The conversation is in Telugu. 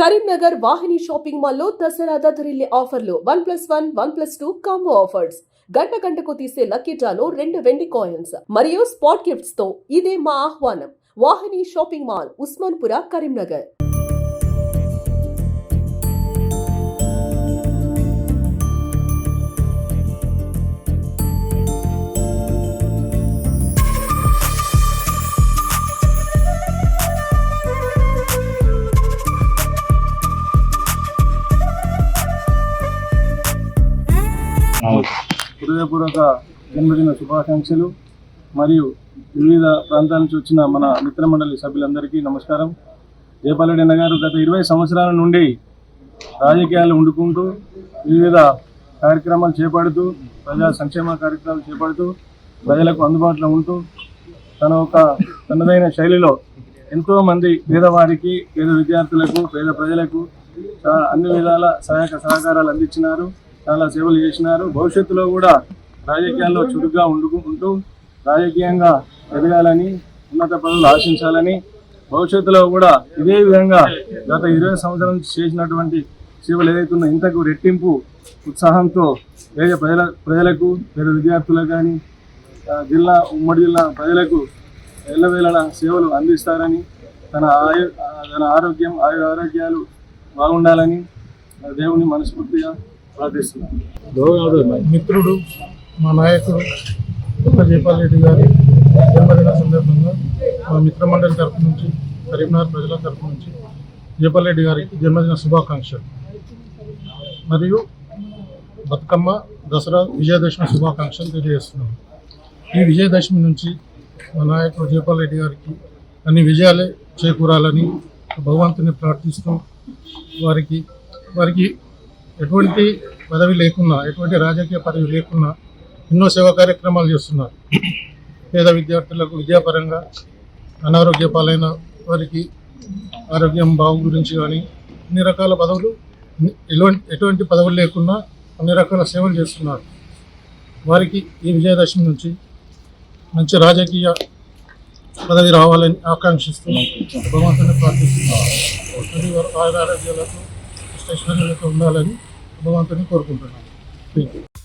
కరీంనగర్ వాహిని షాపింగ్ మాల్లో దసరా దద్దరిల్లే ఆఫర్లు one plus one one plus two combo offers. గంట గంటకు తీసే లక్కీ డ్రాలో రెండు వెండి కాయిన్స్. మరియు స్పాట్ గిఫ్ట్స్తో ఇదే మా ఆహ్వానం. Vahini shopping mall Usmanpura Karimnagar. హృదయపూర్వక జన్మదిన శుభాకాంక్షలు మరియు వివిధ ప్రాంతాల నుంచి వచ్చిన మన మిత్రమండలి సభ్యులందరికీ నమస్కారం. జయపాలరెడ్డి అన్న గారు గత ఇరవై సంవత్సరాల నుండి రాజకీయాలు వండుకుంటూ వివిధ కార్యక్రమాలు చేపడుతూ ప్రజా సంక్షేమ కార్యక్రమాలు చేపడుతూ ప్రజలకు అందుబాటులో ఉంటూ తన ఒక తనదైన శైలిలో ఎంతో మంది పేదవారికి పేద విద్యార్థులకు పేద ప్రజలకు అన్ని విధాల సహాయక సహకారాలు అందించినారు. చాలా సేవలు చేసినారు. భవిష్యత్తులో కూడా రాజకీయాల్లో చురుగ్గా ఉండు ఉంటూ రాజకీయంగా ఎదగాలని ఉన్నత పనులు ఆశించాలని భవిష్యత్తులో కూడా ఇదే విధంగా గత ఇరవై సంవత్సరాల నుంచి చేసినటువంటి సేవలు ఏదైతున్నా ఇంతకు రెట్టింపు ఉత్సాహంతో పేద ప్రజల ప్రజలకు పేద విద్యార్థులకు కానీ జిల్లా ఉమ్మడి జిల్లా ప్రజలకు ఎల్లవేళ సేవలు అందిస్తారని తన ఆయు తన ఆరోగ్యం ఆయు ఆరోగ్యాలు బాగుండాలని దేవుని మనస్ఫూర్తిగా ప్రార్థిస్తున్నాను మిత్రుడు మా నాయకుడు కొత్త జైపాల్ రెడ్డి గారి జన్మదిన సందర్భంగా మా మిత్రమండలి తరపు నుంచి కరీంనగర్ ప్రజల తరపు నుంచి జయపాల్ రెడ్డి గారికి జన్మదిన శుభాకాంక్షలు. మరియు బతుకమ్మ దసరా విజయదశమి శుభాకాంక్షలు తెలియజేస్తున్నాను ఈ విజయదశమి నుంచి మా నాయకుడు జయపాల్ రెడ్డి గారికి అన్ని విజయాలే చేకూరాలని భగవంతుని ప్రార్థిస్తూ వారికి వారికి ఎటువంటి పదవి లేకున్నా ఎటువంటి రాజకీయ పదవి లేకున్నా ఎన్నో సేవా కార్యక్రమాలు చేస్తున్నారు. పేద విద్యార్థులకు విద్యాపరంగా అనారోగ్య పాలైన వారికి ఆరోగ్యం బాగు గురించి కానీ అన్ని రకాల పదవులు ఎటువంటి ఎటువంటి పదవులు లేకున్నా అన్ని రకాల సేవలు చేస్తున్నారు. వారికి ఈ విజయదశమి నుంచి మంచి రాజకీయ పదవి రావాలని ఆకాంక్షిస్తున్నాం భగవంతుని ప్రార్థిస్తున్నాం. ఆరోగ్యాలతో స్టేషనరీలతో ఉండాలని భగవంతుని కోరుకుంటున్నాను.